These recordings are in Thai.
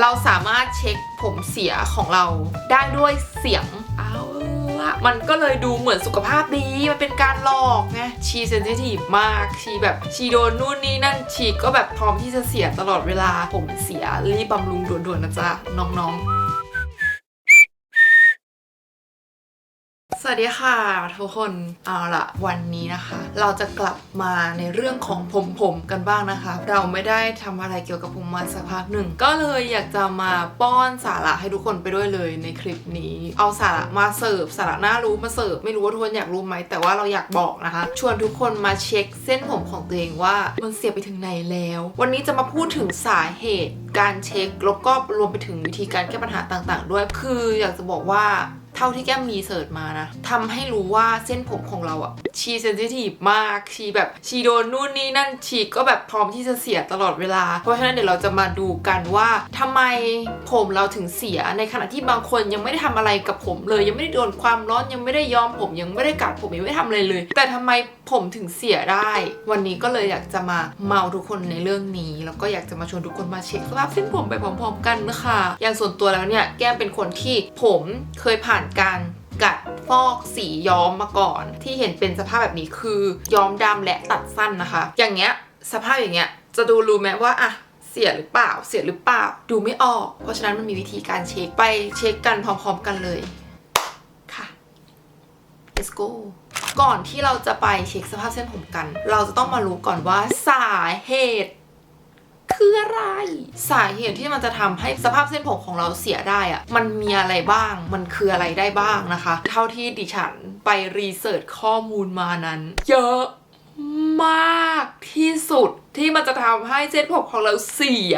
เราสามารถเช็คผมเสียของเราได้ด้วยเสียงเอาละมันก็เลยดูเหมือนสุขภาพดี มันเป็นการหลอกไงชีเซนซิทีฟมาก ชีแบบชีโดนนู่นนี่นั่นชีก็แบบพร้อมที่จะเสียตลอดเวลาผมเสียรีบบำรุงด่วนๆนะจ๊ะน้องๆ ส วัสดีค่ะทุกคนเอาละวันนี้นะคะ เราจะกลับมาในเรื่องของผมผมกันบ้างนะคะ เราไม่ได้ทำอะไรเกี่ยวกับผมมาสักพักหนึ่ง ก็เลยอยากจะมาป้อนสาระให้ทุกคนไปด้วยเลยในคลิปนี้ เอาสาระมาเสิร์ฟสาระน่ารู้มาเสิร์ฟไม่รู้ว่าทุกคนอยากรู้ไหมแต่ว่าเราอยากบอกนะคะ ชวนทุกคนมาเช็คเส้นผมของตัวเองว่ามันเสียไปถึงไหนแล้ว วันนี้จะมาพูดถึงสาเหตุการเช็คแล้วก็รวมไปถึงวิธีการแก้ปัญหาต่าง ๆ ด้วยคืออยากจะบอกว่า ท่าที่แก้มรีเสิร์ชมานะทำให้รู้ว่าเส้นผมของเราอะชีเซนซิทีฟมาก ชีแบบชีโดนนู่นนี่นั่นชีก็แบบพร้อมที่จะเสียตลอดเวลา เพราะฉะนั้นเดี๋ยวเราจะมาดูกันว่าทำไมผมเราถึงเสียในขณะที่บางคนยังไม่ได้ทำอะไรกับผมเลย ยังไม่ได้โดนความร้อนยังไม่ได้ย้อมผมยังไม่ได้กัดผมยังไม่ได้ทำอะไรเลย แต่ทำไมผมถึงเสียได้ วันนี้ก็เลยอยากจะมาเมาทุกคนในเรื่องนี้ แล้วก็อยากจะมาชวนทุกคนมาเช็คสภาพเส้นผมไปพร้อม ๆ กันนะคะอย่างส่วนตัวแล้วเนี่ยแก้มเป็นคนที่ผมเคยผ่านการกัดฟอกสีย้อมมาก่อน ที่เห็นเป็นสภาพแบบนี้คือย้อมดำและตัดสั้นนะคะ อย่างเงี้ยสภาพอย่างเงี้ยจะดูรู้ไหมว่าอะเสียหรือเปล่าเสียหรือเปล่าดูไม่ออก เพราะฉะนั้นมันมีวิธีการเช็คไปเช็คกันพร้อมๆกันเลยค่ะ let's go ก่อนที่เราจะไปเช็คสภาพเส้นผมกัน เราจะต้องมารู้ก่อนว่าสาเหตุ คืออะไร สาเหตุที่มันจะทำให้สภาพเส้นผมของเราเสียได้อะมันมีอะไรบ้าง มันคืออะไรได้บ้างนะคะ เท่าที่ดิฉันไปรีเสิร์ชข้อมูลมานั้น เยอะมากที่สุดที่มันจะทำให้เส้นผมของเราเสีย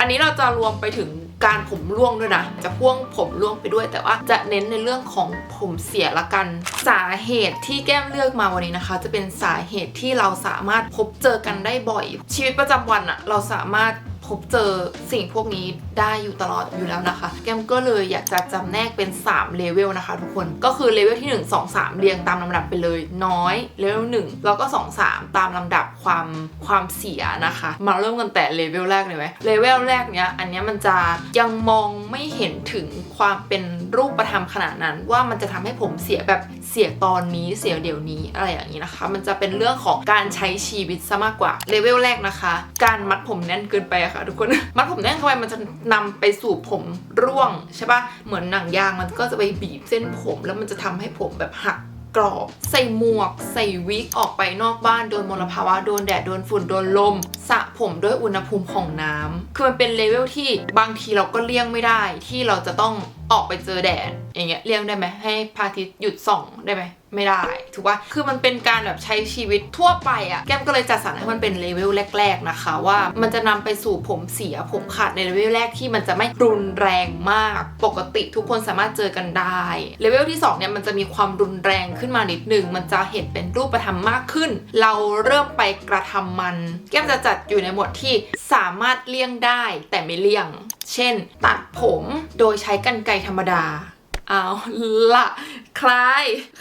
อันนี้เราจะรวมไปถึง การผมร่วงด้วยนะ จะพ่วงผมร่วงไปด้วย แต่ว่าจะเน้นในเรื่องของผมเสียละกัน สาเหตุที่แก้มเลือกมาวันนี้นะคะ จะเป็นสาเหตุที่เราสามารถพบเจอกันได้บ่อย ชีวิตประจำวันอะเราสามารถ พบเจอสิ่งพวกนี้ได้อยู่ตลอดอยู่แล้วนะคะ แก้มก็เลยอยากจะจำแนกเป็น 3 เลเวลนะคะทุกคน ก็คือเลเวลที่ 1 2 3 เรียงตามลำดับไปเลย น้อย เลเวล1แล้วก็ 2 3 ตามลำดับความความเสียนะคะ มาเริ่มกันแต่เลเวลแรกเลยไหมเลเวลแรกเนี้ยอันเนี้ยมันจะยังมองไม่เห็นถึงความเป็นรูปธรรมขนาดนั้น ว่ามันจะทำให้ผมเสียแบบเสียตอนนี้เสียเดี๋ยวนี้อะไรอย่างนี้นะคะ มันจะเป็นเรื่องของการใช้ชีวิตซะมากกว่าเลเวลแรกนะคะ การมัดผมแน่นเกินไปอะค่ะทุกคนมัดผมแน่นเข้าไปมันจะนำไปสู่ผมร่วงใช่ปะเหมือนหนังยางมันก็จะไปบีบเส้นผม แล้วมันจะทำให้ผมแบบหักกรอบ ใส่หมวก ใส่วิกออกไปนอกบ้านโดนมลภาวะโดนแดดโดนฝุ่นโดนลมสระผมด้วยอุณหภูมิของน้ำคือมันเป็นเลเวลที่บางทีเราก็เลี่ยงไม่ได้ที่เราจะต้อง ออกไปเจอแดดอย่างเงี้ยเลี่ยงได้ไหมให้พระอาทิตย์หยุดส่องได้ไหมไม่ได้ถูกปะคือมันเป็นการแบบใช้ชีวิตทั่วไปอะแก้มก็เลยจัดสรรให้มันเป็นเลเวลแรก ๆนะคะ ว่ามันจะนำไปสู่ผมเสียผมขาดในเลเวลแรกที่มันจะไม่รุนแรงมาก ปกติทุกคนสามารถเจอกันได้เลเวลที่สองเนี่ยมันจะมีความรุนแรงขึ้นมานิดนึงมันจะเห็นเป็นรูปธรรมมากขึ้น เราเริ่มไปกระทำมัน แก้มจะจัดอยู่ในหมวดที่สามารถเลี่ยงได้แต่ไม่เลี่ยง เช่น ตัดผมโดยใช้กรรไกรธรรมดา เอาละใคร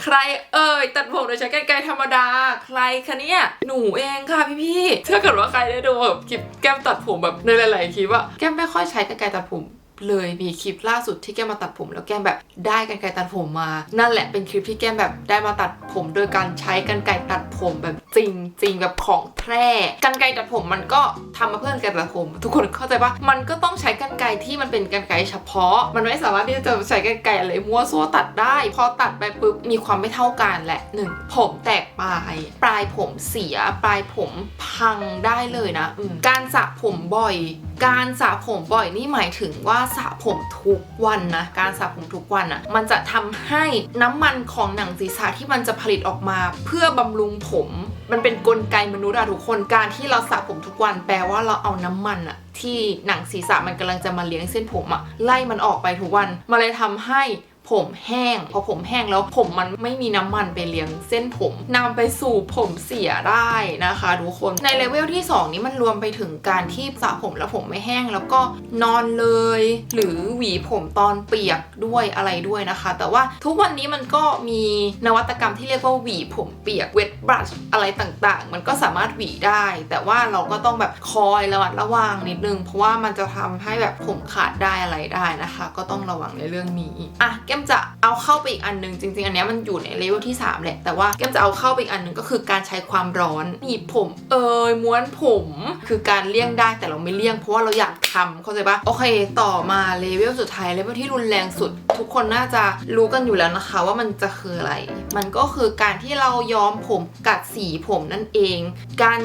ใครเอ่ยตัดผมโดยใช้กรรไกลธรรมดา ใครคะเนี่ย หนูเองค่ะพี่พี่ๆถ้าเกิดว่าใครได้ดูแบบคลิปแก้มตัดผมแบบในหลาย ๆ คลิปว่าแก้มไม่ค่อยใช้กรรไกลตัดผม เลยมีคลิปล่าสุดที่แก้มมาตัดผม แล้วแก้มแบบได้กรรไกรตัดผมมา นั่นแหละเป็นคลิปที่แก้มแบบได้มาตัดผม โดยการใช้กรรไกรตัดผมแบบจริงจริงแบบของแท้กรรไกรตัดผมมันก็ทำมาเพื่อกรรตัดผม ทุกคนเข้าใจปะมันก็ต้องใช้กรรไกรที่มันเป็นกรรไกรเฉพาะ มันไม่สามารถที่จะใช้กรรไกรอะไรมั่วซั่วตัดได้ พอตัดไปปุ๊บมีความไม่เท่ากันแหละหนึ่งผมแตกปลาย ปลายผมเสียปลายผมพังได้เลยนะการสระผมบ่อยการสระผมบ่อยนี่หมายถึงว่าสระผมทุกวันนะ การสระผมทุกวันอะ มันจะทำให้น้ำมันของหนังศีรษะที่มันจะผลิตออกมา เพื่อบำรุงผม มันเป็นกลไกมนุษย์อะทุกคน การที่เราสระผมทุกวันแปลว่าเราเอาน้ำมันอะที่หนังศีรษะมันกำลังจะมาเลี้ยงเส้นผมอะไล่มันออกไปทุกวัน มาเลยทำให้ ผมแห้งพอผมแห้งแล้วผมมันไม่มีน้ำมันไปเลี้ยงเส้นผมนำไปสู่ผมเสียได้นะคะทุกคนในเลเวลที่ 2 นี้มันรวมไปถึงการที่สระผมแล้วผมไม่แห้งแล้วก็นอนเลย หรือหวีผมตอนเปียกด้วยอะไรด้วยนะคะ แต่ว่าทุกวันนี้มันก็มีนวัตกรรมที่เรียกว่าหวีผมเปียกเวทบรัชอะไรต่างๆ มันก็สามารถหวีได้ แต่ว่าเราก็ต้องแบบคอยระมัดระวังนิดนึง เพราะว่ามันจะทำให้แบบผมขาดได้อะไรได้นะคะ ก็ต้องระวังในเรื่องนี้อะแก้มจะเอาเข้าไปอีกอันหนึง จริง ๆ อันนี้มันอยู่ในเลเวลที่ 3 แหละ แต่ว่าแก้มจะเอาเข้าไปอีกอันหนึงก็คือการใช้ความร้อนหนีบผม เอยม้วนผม คือการเลี่ยงได้แต่เราไม่เลี่ยงเพราะว่าเราอยากทำเข้าใจปะโอเค ต่อมาเลเวลสุดท้ายเลเวลที่รุนแรงสุด ทุกคนน่าจะรู้กันอยู่แล้วนะคะ ว่ามันจะคืออะไร มันก็คือการที่เราย้อมผมกัดสีผมนั่นเอง การ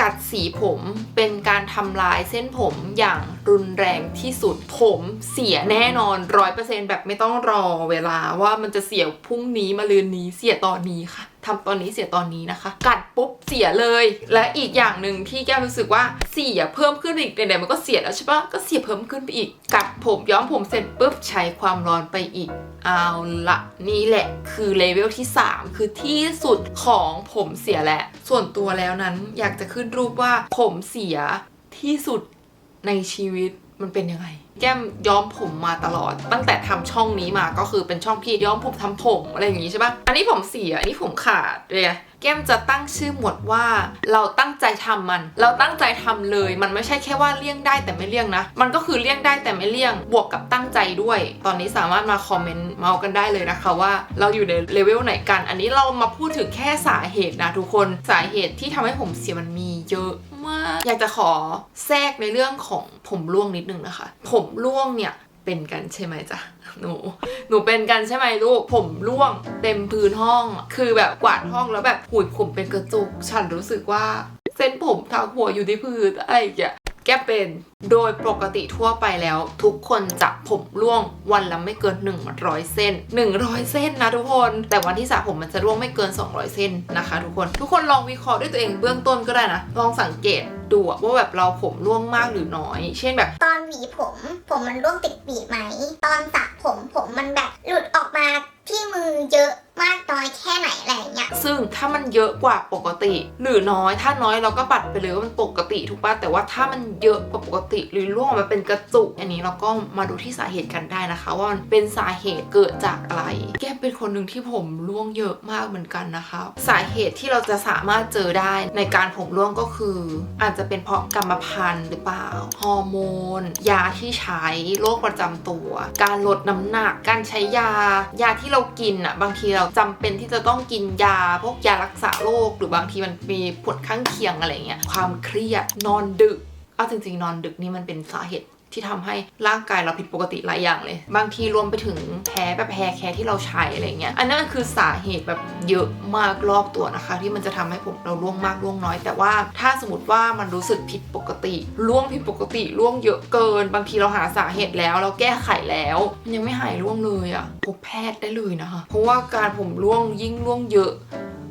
กัดสีผมเป็นการทำลายเส้นผมอย่างรุนแรงที่สุดผมเสียแน่นอนร้อยเปอร์เซ็นแบบไม่ต้องรอเวลาว่ามันจะเสียพรุ่งนี้มาลืนนี้เสียตอนนี้ค่ะ ทำตอนนี้เสียตอนนี้นะคะ กัดปุ๊บเสียเลย และอีกอย่างหนึ่งที่แก้มรู้สึกว่าเสียเพิ่มขึ้นอีกไหนๆมันก็เสียแล้วใช่ปะก็เสียเพิ่มขึ้นไปอีก กัดผมย้อมผมเสร็จปุ๊บใช้ความร้อนไปอีกเอาละนี่แหละคือเลเวลที่ 3 คือที่สุดของผมเสียแหละ ส่วนตัวแล้วนั้นอยากจะขึ้นรูปว่าผมเสียที่สุดในชีวิตมันเป็นยังไง แก้มย้อมผมมาตลอด ตั้งแต่ทำช่องนี้มาก็คือเป็นช่องที่ย้อมผมทำผมอะไรอย่างงี้ใช่ปะอันนี้ผมเสียอันนี้ผมขาดเลยแก้มจะตั้งชื่อหมวดว่าเราตั้งใจทำมัน เราตั้งใจทำเลย มันไม่ใช่แค่ว่าเลี่ยงได้แต่ไม่เลี่ยงนะ มันก็คือเลี่ยงได้แต่ไม่เลี่ยง บวกกับตั้งใจด้วย ตอนนี้สามารถมาคอมเมนต์เมากันได้เลยนะคะว่า เราอยู่ในเลเวลไหนกัน อันนี้เรามาพูดถึงแค่สาเหตุนะทุกคน สาเหตุที่ทำให้ผมเสียมันมีเยอะ มาก อยากจะขอแทรกในเรื่องของผมร่วงนิดนึงนะคะ ผมร่วงเนี่ยเป็นกันใช่ไหมจ๊ะหนูหนูเป็นกันใช่ไหมลูก ผมร่วงเต็มพื้นห้อง คือแบบกวาดห้องแล้วแบบหุยผมเป็นกระจุก ฉันรู้สึกว่าเส้นผมทางหัวอยู่ที่พื้นอะไรอย่างเงี้ย แก้เป็นโดยปกติทั่วไปแล้ว ทุกคนจะผมร่วงวันละไม่เกิน 100 เส้น 100 เส้นนะทุกคน แต่วันที่สระผมมันจะร่วงไม่เกิน 200 เส้นนะคะ ทุกคน ทุกคนลองวิเคราะห์ด้วยตัวเองเบื้องต้นก็ได้นะ ลองสังเกตดูว่าแบบเราผมร่วงมากหรือน้อย เช่นแบบ ตอนหวีผม ผมมันร่วงติดปีไหม ตอนสระผมผมมันแบบหลุดออกมาที่มือเยอะ มากน้อยแค่ไหนอะไรอย่างเงี้ย ซึ่งถ้ามันเยอะกว่าปกติ หรือน้อยถ้าน้อยเราก็ปัดไปเลยว่ามันปกติถูกป่ะแต่ว่าถ้ามันเยอะกว่าปกติ หรือร่วงออกมาเป็นกระจุกอันนี้เราก็มาดูที่สาเหตุกันได้นะคะ ว่ามันเป็นสาเหตุเกิดจากอะไร แก้มเป็นคนหนึ่งที่ผมร่วงเยอะมากเหมือนกันนะคะ สาเหตุที่เราจะสามารถเจอได้ในการผมร่วงก็คือ อาจจะเป็นเพราะกรรมพันธุ์หรือเปล่าฮอร์โมนยาที่ใช้โรคประจำตัว การลดน้ำหนัก การใช้ยา ยาที่เรากินอะบางทีเราจำเป็นที่จะต้องกินยาพวกยารักษาโรคหรือบางทีมันมีผลข้างเคียงอะไรเงี้ยความเครียดนอนดึกเอาจริงๆ นอนดึกนี่มันเป็นสาเหตุ ที่ทำให้ร่างกายเราผิดปกติหลายอย่างเลย บางทีรวมไปถึงแพ้แบบแพ้แคร์ที่เราใช้อะไรเงี้ย อันนั้นคือสาเหตุแบบเยอะมากรอบตัวนะคะ ที่มันจะทำให้ผมเราร่วงมากร่วงน้อย แต่ว่าถ้าสมมติว่ามันรู้สึกผิดปกติร่วงผิดปกติร่วงเยอะเกิน บางทีเราหาสาเหตุแล้ว เราแก้ไขแล้ว มันยังไม่หายร่วงเลยอะ่ะพบแพทย์ได้เลยนะคะ เพราะว่าการผมร่วงยิ่งร่วงเยอะ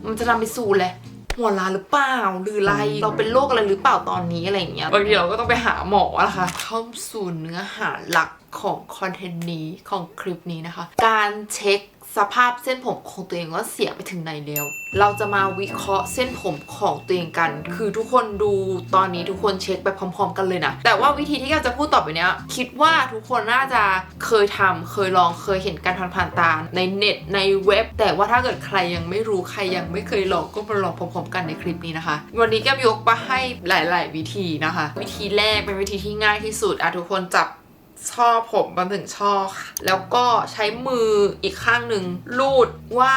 มันจะนำไปสู่แหละ ไรหัวล้านหรือเปล่าหรืออะไรเราเป็นโรคอะไรหรือเปล่าตอนนี้อะไรอย่างเงี้ยบางทีเราก็ต้องไปหาหมอละค่ะเข้าสู่เนื้อหาหลักของคอนเทนต์นี้ของคลิปนี้นะคะ การเช็ค สภาพเส้นผมของตัวเองว่าเสียไปถึงไหนแล้ว เราจะมาวิเคราะห์เส้นผมของตัวเองกัน คือทุกคนดูตอนนี้ทุกคนเช็คไปพร้อม ๆ กันเลยนะ แต่ว่าวิธีที่เราจะพูดต่อไปเนี้ย คิดว่าทุกคนน่าจะเคยทำเคยลอง เคยเห็นการผ่านๆตา ในเน็ต ในเว็บ แต่ว่าถ้าเกิดใครยังไม่รู้ ใครยังไม่เคยลองก็มาลองพร้อมๆกันในคลิปนี้นะคะ วันนี้แก้มยกมาให้หลาย ๆ วิธีนะคะ วิธีแรกเป็นวิธีที่ง่ายที่สุดอะทุกคนจับ ช่อผมมาถึงช่อค่ะแล้วก็ใช้มืออีกข้างหนึ่งลูดว่า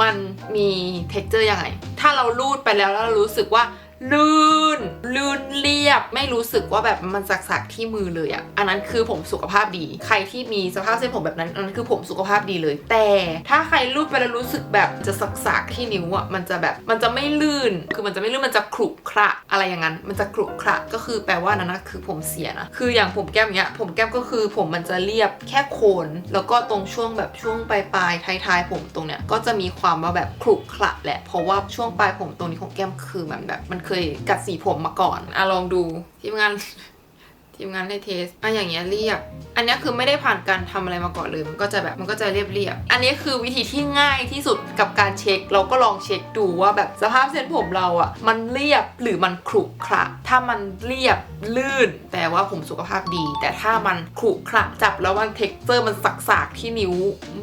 มันมีเท็กเจอร์ยังไง ถ้าเราลูดไปแล้วแล้วเรารู้สึกว่า ลื่น ลื่นเรียบ ไม่รู้สึกว่าแบบมันสักๆที่มือเลยอะอันนั้นคือผมสุขภาพดี ใครที่มีสภาพเส้นผมแบบนั้นอันนั้นคือผมสุขภาพดีเลย แต่ถ้าใครลูดไปแล้วรู้สึกแบบจะสักๆที่นิ้วอะมันจะแบบมันจะไม่ลื่น คือมันจะไม่ลื่นมันจะขรุขระอะไรอย่างนั้น มันจะขรุขระก็คือแปลว่านั่นนะคือผมเสียนะ คืออย่างผมแก้มเนี้ย ผมแก้มก็คือผมมันจะเรียบแค่โคน แล้วก็ตรงช่วงแบบช่วงปลายปลายท้ายๆผมตรงเนี้ยก็จะมีความว่าแบบขรุขระแหละ เพราะว่าช่วงปลายผมตรงนี้ของแก้มคือมันแบบมันเคยกัดสีผมมาก่อนอะลองดูทีมงานทีมงานให้เทสอะอย่างเงี้ยเรียบ อันนี้คือไม่ได้ผ่านการทำอะไรมาก่อนเลย มันก็จะแบบมันก็จะเรียบเรียบๆอันนี้คือวิธีที่ง่ายที่สุดกับการเช็ค เราก็ลองเช็คดูว่าแบบสภาพเส้นผมเราอะ่ะมันเรียบหรือมันขรุขระถ้ามันเรียบลื่นแปลว่าผมสุขภาพดี แต่ถ้ามันขรุขระจับแล้วมันเท็กเจอร์มันสักๆที่นิ้ว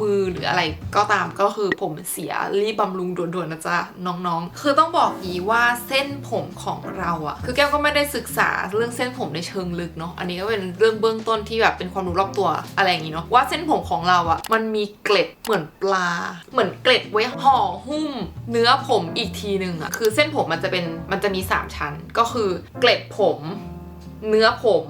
มือหรืออะไรก็ตามก็คือผมเสียรีบบำรุงด่วนๆนะจ๊ะน้องๆ คือต้องบอกยีว่าเส้นผมของเราอะคือแก้วก็ไม่ได้ศึกษาเรื่องเส้นผมในเชิงลึกเนาะอันนี้ก็เป็นเรื่องเบื้องต้นที่แบบเป็นความดูรอบตัวอะไรอย่างงี้เนาะว่าเส้นผมของเราอะมันมีเกล็ดเหมือนปลา เหมือนเกล็ดไว้ห่อหุ้ม เนื้อผมอีกทีหนึ่งอะคือเส้นผมมันจะเป็นมันจะมี 3 ชั้น ก็คือเกล็ดผม เนื้อผม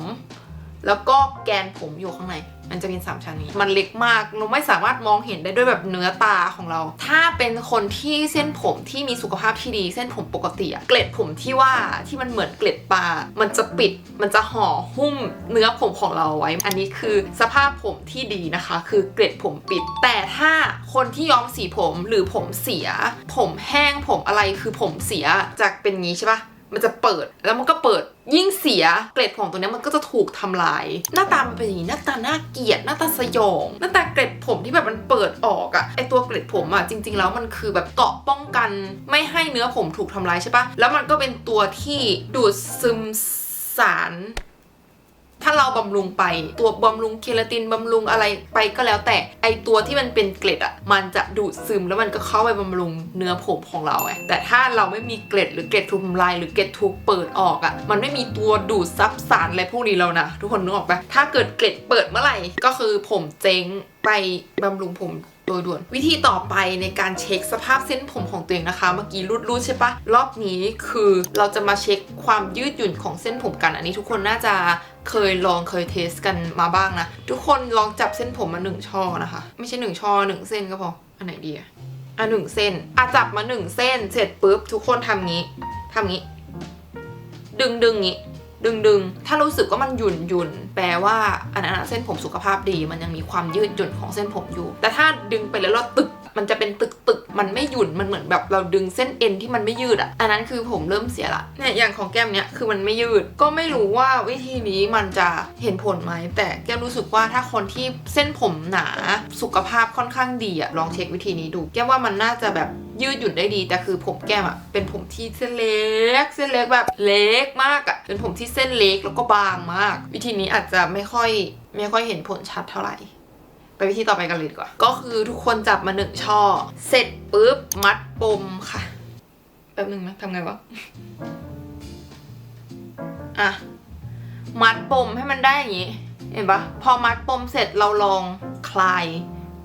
แล้วก็แกนผมอยู่ข้างใน มันจะมีสามชั้นนี้ มันเล็กมาก เราไม่สามารถมองเห็นได้ด้วยแบบเนื้อตาของเรา ถ้าเป็นคนที่เส้นผมที่มีสุขภาพที่ดี เส้นผมปกติอะเกล็ดผมที่ว่าที่มันเหมือนเกล็ดปลา มันจะปิด มันจะห่อหุ้มเนื้อผมของเราไว้ อันนี้คือสภาพผมที่ดีนะคะ คือเกล็ดผมปิด แต่ถ้าคนที่ย้อมสีผมหรือผมเสีย ผมแห้งผมอะไรคือผมเสียจากเป็นงี้ใช่ปะ มันจะเปิด แล้วมันก็เปิดยิ่งเสียเกล็ดผมตัวนี้มันก็จะถูกทำลาย หน้าตามันเป็นอย่างนี้หน้าตาน่าเกลียดหน้าตาสยองหน้าตาเกล็ดผมที่แบบมันเปิดออกอะไอตัวเกล็ดผมอะจริง ๆ แล้วมันคือแบบเกาะป้องกันไม่ให้เนื้อผมถูกทำลายใช่ปะแล้วมันก็เป็นตัวที่ดูดซึมสาร ถ้าเราบำรุงไปตัวบำรุงเคราตินบำรุงอะไรไปก็แล้วแต่ไอตัวที่มันเป็นเกล็ดอะมันจะดูดซึมแล้วมันก็เข้าไปบำรุงเนื้อผมของเราไงแต่ถ้าเราไม่มีเกล็ดหรือเกล็ดถูกทำลายหรือเกล็ดถูกเปิดออกอะมันไม่มีตัวดูดซับสารอะไรพวกนี้แล้วนะทุกคนนึกออกปะถ้าเกิดเกล็ดเปิดเมื่อไหร่ก็คือผมเจ๊งไปบำรุงผม โดยด่วน วิธีต่อไปในการเช็คสภาพเส้นผมของตัวเองนะคะ เมื่อกี้รูดรูดๆใช่ปะรอบนี้คือเราจะมาเช็คความยืดหยุ่นของเส้นผมกัน อันนี้ทุกคนน่าจะเคยลองเคยเทสกันมาบ้างนะ ทุกคนลองจับเส้นผมมาหนึ่งช่อนะคะ ไม่ใช่หนึ่งช่อหนึ่งเส้นก็พอ อันไหนดีอะอะหนึ่งเส้นอะจับมาหนึ่งเส้น เสร็จปุ๊บทุกคนทำงี้ทำงี้ ดึงดึงงี้ ดึงดึงถ้ารู้สึกว่ามันหยุ่นหยุ่นแปลว่าอันนั้นเส้นผมสุขภาพดี มันยังมีความยืดหยุ่นของเส้นผมอยู่ แต่ถ้าดึงไปแล้วเราตึก มันจะเป็นตึกตึกมันไม่หยุ่นมันเหมือนแบบเราดึงเส้นเอ็นที่มันไม่ยืดอะอันนั้นคือผมเริ่มเสียละเนี่ยอย่างของแก้มเนี้ยคือมันไม่ยืด ก็ไม่รู้ว่าวิธีนี้มันจะเห็นผลไหมแต่แก้มรู้สึกว่าถ้าคนที่เส้นผมหนาสุขภาพค่อนข้างดีอะลองเช็ควิธีนี้ดู แก้มว่ามันน่าจะแบบยืดหยุ่นได้ดีแต่คือผมแก้มอะเป็นผมที่เส้นเล็ก เส้นเล็กแบบเล็กมากอะเป็นผมที่เส้นเล็กแล้วก็บางมาก วิธีนี้อาจจะไม่ค่อยไม่ค่อยเห็นผลชัดเท่าไหร่ ไปวิธีต่อไปกันเลยดีกว่า ก็คือทุกคนจับมาหนึ่งช่อ เสร็จปุ๊บมัดปมค่ะ แป๊บนึงนะทำไงวะ อะ มัดปมให้มันได้อย่างนี้ เห็นปะพอมัดปมเสร็จเราลองคลาย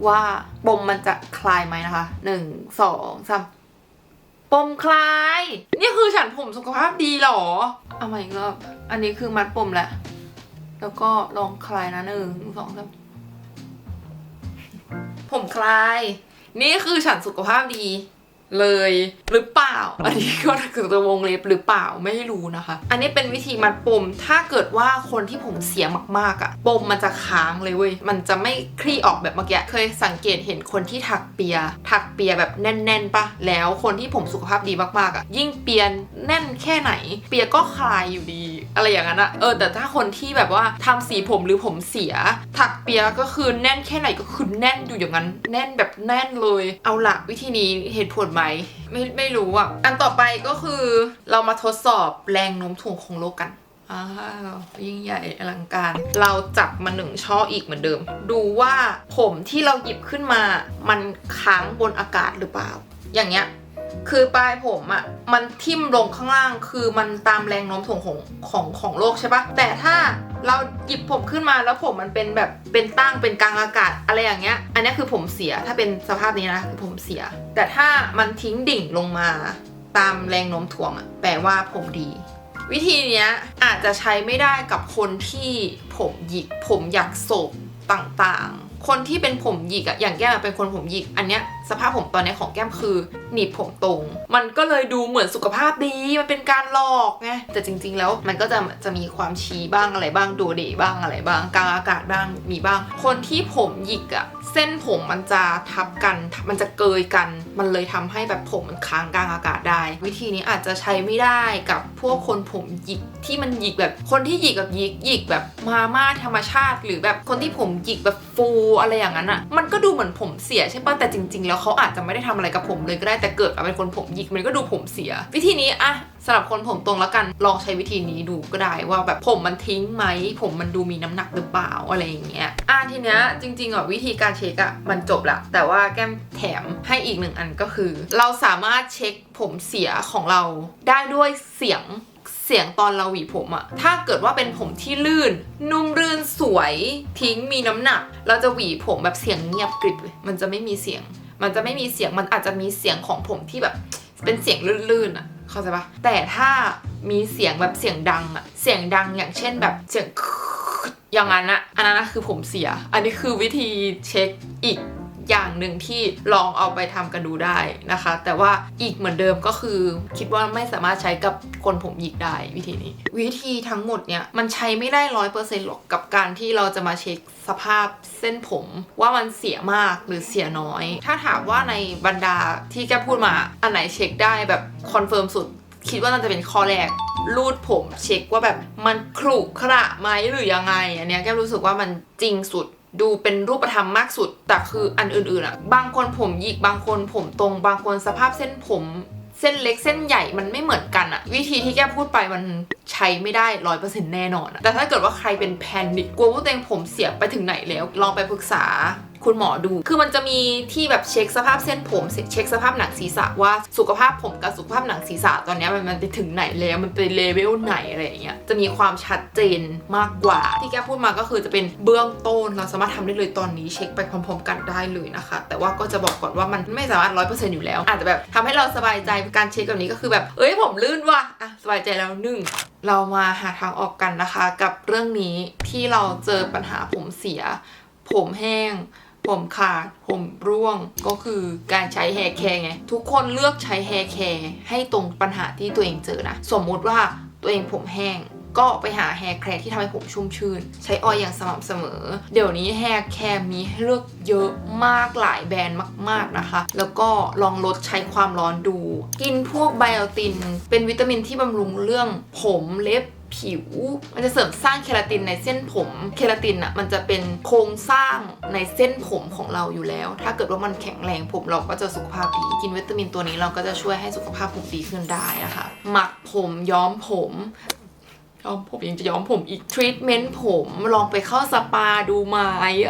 ว่าปมมันจะคลายไหมนะคะหนึ่งสองสามปมคลาย นี่คือฉันผมสุขภาพดีหรอ เอาใหม่อีกรอบ อันนี้คือมัดปมแหล้วแล้วก็ลองคลายนะหนึ่งสองสาม ผมคลาย นี่คือฉันสุขภาพดีเลยหรือเปล่า อันนี้ก็คือตัววงเล็บหรือเปล่าไม่รู้นะคะ อันนี้เป็นวิธีมัดปม ถ้าเกิดว่าคนที่ผมเสียมากๆอะ่ะ ปมมันจะค้างเลยเว้ย มันจะไม่คลี่ออกแบบเมื่อกี้ เคยสังเกตเห็นคนที่ถักเปีย ถักเปียแบบแน่นๆปะแล้วคนที่ผมสุขภาพดีมากๆอะ่ะ ยิ่งเปียแน่นแค่ไหน เปียก็คลายอยู่ดี อะไรอย่างนั้นอะเออแต่ถ้าคนที่แบบว่าทำสีผมหรือผมเสีย ถักเปียก็คือแน่นแค่ไหนก็คือแน่นอยู่อย่างนั้น แน่นแบบแน่นเลย เอาละวิธีนี้เหตุผลไหมไม่ไม่รู้อะอันต่อไปก็คือเรามาทดสอบแรงโน้มถ่วงของโลกกันอ้าวยิ่งใหญ่อลังการ เราจับมาหนึ่งช่ออีกเหมือนเดิม ดูว่าผมที่เราหยิบขึ้นมา มันค้างบนอากาศหรือเปล่า อย่างเงี้ย คือปลายผมอะ่ะมันทิ่มลงข้างล่าง คือมันตามแรงโน้มถ่วงของของของโลกใช่ปะแต่ถ้าเราหยิบผมขึ้นมาแล้วผมมันเป็นแบบเป็นตั้งเป็นกลางอากาศอะไรอย่างเงี้ย อันนี้คือผมเสียถ้าเป็นสภาพนี้นะคือผมเสีย แต่ถ้ามันทิ้งดิ่งลงมาตามแรงโน้มถ่วงอะแปลว่าผมดี วิธีเนี้ยอาจจะใช้ไม่ได้กับคนที่ผมหยิกผมอยากโศกต่างๆ คนที่เป็นผมหยิกอะอย่างแก้มเป็นคนผมหยิกอันเนี้ย สภาพผมตอนนี้ของแก้มคือ หนีบผมตรง มันก็เลยดูเหมือนสุขภาพดี มันเป็นการหลอกไง แต่จริง ๆ แล้วมันก็จะจะมีความชี้บ้างอะไรบ้างโดเดบ้างอะไรบ้างกลางอากาศบ้างมีบ้าง คนที่ผมหยิกอะเส้นผมมันจะทับกัน มันจะเกยกัน มันเลยทำให้แบบผมมันค้างกลางอากาศได้ วิธีนี้อาจจะใช้ไม่ได้กับพวกคนผมหยิกที่มันหยิกแบบคนที่หยิกแบบหยิกหยิกแบบมาม่าธรรมชาติ หรือแบบคนที่ผมหยิกแบบฟูอะไรอย่างนั้นอะมันก็ดูเหมือนผมเสียใช่ป่ะแต่จริง ๆ แล้วเขาอาจจะไม่ได้ทำอะไรกับผมเลยก็ได้แต่เกิดมาเป็นคนผมหยิกมันก็ดูผมเสีย วิธีนี้อะสำหรับคนผมตรงแล้วกันลองใช้วิธีนี้ดูก็ได้ว่าแบบผมมันทิ้งไหมผมมันดูมีน้ำหนักหรือเปล่าอะไรอย่างเงี้ยอะทีเนี้ยจริงๆอะวิธีการเช็คอะมันจบละแต่ว่าแก้มแถมให้อีกหนึ่งอันก็คือ เราสามารถเช็คผมเสียของเราได้ด้วยเสียงเสียงตอนเราหวีผมอะถ้าเกิดว่าเป็นผมที่ลื่น นุ่มรื่นสวย ทิ้งมีน้ำหนัก เราจะหวีผมแบบเสียงเงียบกริบเลยมันจะไม่มีเสียง มันจะไม่มีเสียงมันอาจจะมีเสียงของผมที่แบบเป็นเสียงลื่นๆอะเข้าใจปะแต่ถ้ามีเสียงแบบเสียงดังอะเสียงดังอย่างเช่นแบบเสียงอย่างนั้นอะอันนั้นคือผมเสีย อันนี้คือวิธีเช็คอีก อย่างหนึ่งที่ลองเอาไปทำกันดูได้นะคะ แต่ว่าอีกเหมือนเดิมก็คือ คิดว่าไม่สามารถใช้กับคนผมหยิกได้วิธีนี้ วิธีทั้งหมดเนี่ยมันใช้ไม่ได้ร้อยเปอร์เซ็นต์หรอกกับการที่เราจะมาเช็คสภาพเส้นผมว่ามันเสียมากหรือเสียน้อย ถ้าถามว่าในบรรดาที่แกพูดมาอันไหนเช็คได้แบบคอนเฟิร์มสุด คิดว่าน่าจะเป็นข้อแรกรูดผมเช็คว่าแบบมันขรุขระไหมหรือยังไง อันเนี้ยแกรู้สึกว่ามันจริงสุด ดูเป็นรูปธรรมมากสุด แต่คืออันอื่นๆอะบางคนผมหยิกบางคนผมตรง บางคนสภาพเส้นผมเส้นเล็กเส้นใหญ่มันไม่เหมือนกันอะวิธีที่แกพูดไปมันใช้ไม่ได้ร้อยเปอร์เซ็นต์แน่นอนอะแต่ถ้าเกิดว่าใครเป็นแพนิคกลัวว่าตัวเองผมเสียไปถึงไหนแล้ว ลองไปปรึกษา คุณหมอดู คือมันจะมีที่แบบเช็คสภาพเส้นผม เช็คสภาพหนังศีรษะว่าสุขภาพผมกับสุขภาพหนังศีรษะตอนนี้มันมันไปถึงไหนแล้ว มันเป็นเลเวลไหนอะไรอย่างเงี้ย จะมีความชัดเจนมากกว่า ที่แกพูดมาก็คือจะเป็นเบื้องต้นเราสามารถทำได้เลยตอนนี้เช็คไปพร้อม ๆ กันได้เลยนะคะ แต่ว่าก็จะบอกก่อนว่ามันไม่สามารถร้อยเปอร์เซ็นต์อยู่แล้ว อาจจะแบบทำให้เราสบายใจการเช็คแบบนี้ก็คือแบบ เอ้ยผมลื่นว่ะอะสบายใจแล้วหนึ่งเรามาหาทางออกกันนะคะ กับเรื่องนี้ที่เราเจอปัญหาผมเสีย ผมแห้ง ผมขาด ผมร่วง ก็คือการใช้แฮร์แคร์ไง ทุกคนเลือกใช้แฮร์แคร์ให้ตรงปัญหาที่ตัวเองเจอนะ สมมุติว่าตัวเองผมแห้งก็ไปหาแฮร์แคร์ที่ทำให้ผมชุ่มชื่น ใช้ออยอย่างสม่ำเสมอ เดี๋ยวนี้แฮร์แคร์มีให้เลือกเยอะมากหลายแบรนด์มาก ๆนะคะ แล้วก็ลองลดใช้ความร้อนดู กินพวกไบโอติน เป็นวิตามินที่บำรุงเรื่องผมเล็บ ผิว มันจะเสริมสร้างเคราตินในเส้นผม เคราตินอะมันจะเป็นโครงสร้างในเส้นผมของเราอยู่แล้ว ถ้าเกิดว่ามันแข็งแรงผมเราก็จะสุขภาพดี กินวิตามินตัวนี้เราก็จะช่วยให้สุขภาพผมดีขึ้นได้นะคะ หมักผมย้อมผม ย้อมผมยังจะย้อมผมอีกทรีทเมนต์ผมลองไปเข้าสปาดูไหม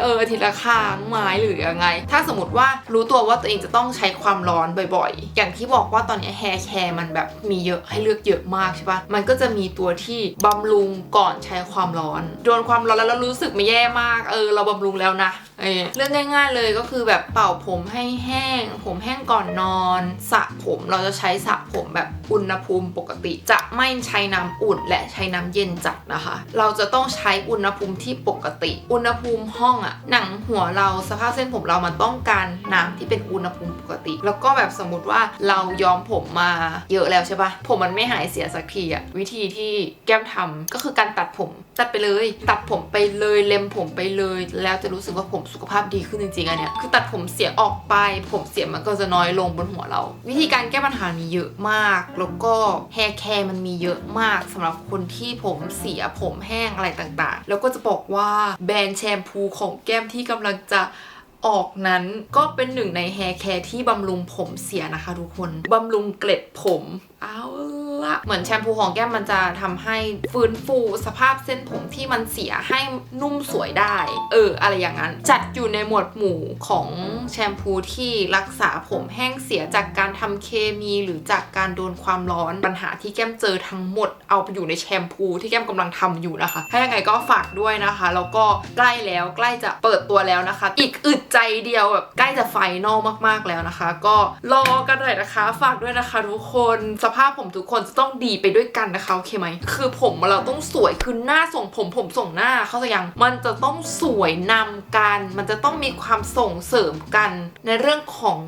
เออทีละข้างไหมหรือยังไง ถ้าสมมติว่ารู้ตัวว่าตัวเองจะต้องใช้ความร้อนบ่อยๆ อย่างที่บอกว่าตอนนี้แฮร์แคร์มันแบบมีเยอะให้เลือกเยอะมากใช่ปะมันก็จะมีตัวที่บำรุงก่อนใช้ความร้อนโดนความร้อนแล้วเรารู้สึกไม่แย่มาก เออ เราบำรุงแล้วนะเออเรื่องง่ายๆเลยก็คือแบบเป่าผมให้แห้ง ผมแห้งก่อนนอนสระผมเราจะใช้สระผมแบบอุณหภูมิปกติ จะไม่ใช้น้ำอุ่นและใช้น้ำเย็นจัดนะคะ เราจะต้องใช้อุณหภูมิที่ปกติ อุณหภูมิห้องอะหนังหัวเราสภาพเส้นผมเรามันต้องการน้ำที่เป็นอุณหภูมิปกติ แล้วก็แบบสมมติว่าเราย้อมผมมาเยอะแล้วใช่ปะผมมันไม่หายเสียสักทีอะวิธีที่แก้มทำก็คือการตัดผมตัดไปเลย ตัดผมไปเลยเล็มผมไปเลย แล้วจะรู้สึกว่าผมสุขภาพดีขึ้นจริงๆอันเนี้ยคือตัดผมเสียออกไป ผมเสียมันก็จะน้อยลงบนหัวเรา วิธีการแก้ปัญหามีเยอะมาก แล้วก็แฮร์แคร์มันมีเยอะมากสำหรับคนที่ผมเสียผมแห้งอะไรต่างๆ แล้วก็จะบอกว่าแบรนด์แชมพูของแก้มที่กำลังจะออกนั้นก็เป็นหนึ่งในแฮร์แคร์ที่บำรุงผมเสียนะคะทุกคน บำรุงเกล็ดผมเอาละเหมือนแชมพูของแก้มมันจะทำให้ฟื้นฟูสภาพเส้นผมที่มันเสียให้นุ่มสวยได้ เออ อะไรอย่างนั้น จัดอยู่ในหมวดหมู่ของแชมพูที่รักษาผมแห้งเสียจากการทำเคมีหรือจากการโดนความร้อนปัญหาที่แก้มเจอทั้งหมดเอาไปอยู่ในแชมพูที่แก้มกำลังทำอยู่นะคะ ถ้ายังไงก็ฝากด้วยนะคะ แล้วก็ใกล้แล้วใกล้จะเปิดตัวแล้วนะคะ อีกอึดใจเดียวแบบใกล้จะไฟนอลมากๆแล้วนะคะ ก็รอกันหน่อยนะคะ ฝากด้วยนะคะทุกคนสภาพผมทุกคนจะต้องดีไปด้วยกันนะคะโอเคไหมคือผมเราต้องสวยคือหน้าส่งผมผมส่งหน้าเข้าใจยังมันจะต้องสวยนำกัน มันจะต้องมีความส่งเสริมกันในเรื่องของ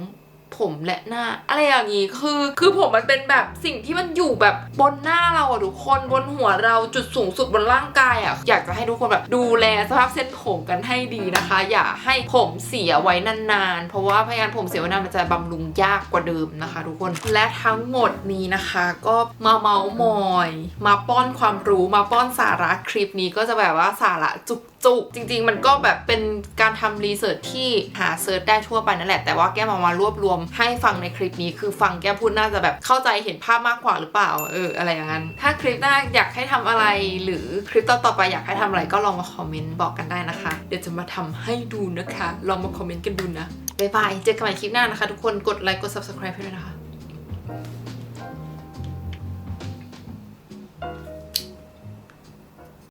ผมและหน้า อะไรอย่างนี้คือ คือผมมันเป็นแบบสิ่งที่มันอยู่แบบบนหน้าเราอะทุกคนบนหัวเราจุดสูงสุดบนร่างกายอะอยากจะให้ทุกคนแบบดูแลสภาพเส้นผมกันให้ดีนะคะ อย่าให้ผมเสียไว้นานๆ เพราะว่าพยานผมเสียไว้นานมันจะบำรุงยากกว่าเดิมนะคะ ทุกคนและทั้งหมดนี้นะคะ ก็มาเมาส์มอย มาป้อนความรู้มาป้อนสาระคลิปนี้ก็จะแบบว่าสาระจุก จุกจริง ๆ มันก็แบบเป็นการทำรีเสิร์ชที่หาเซิร์ชได้ทั่วไปนั่นแหละ แต่ว่าแก้มเอามารวบรวมให้ฟังในคลิปนี้ คือฟังแก้พูดน่าจะแบบเข้าใจเห็นภาพมากกว่าหรือเปล่า เออ อะไรอย่างนั้น ถ้าคลิปหน้าอยากให้ทำอะไรหรือคลิปต่อๆไปอยากให้ทำอะไรก็ลองมาคอมเมนต์บอกกันได้นะคะ เดี๋ยวจะมาทำให้ดูนะคะ ลองมาคอมเมนต์กันดูนะบ๊ายบายเจอกันใหม่คลิปหน้านะคะ ทุกคนกดไลค์กด subscribe ให้ด้วยนะคะ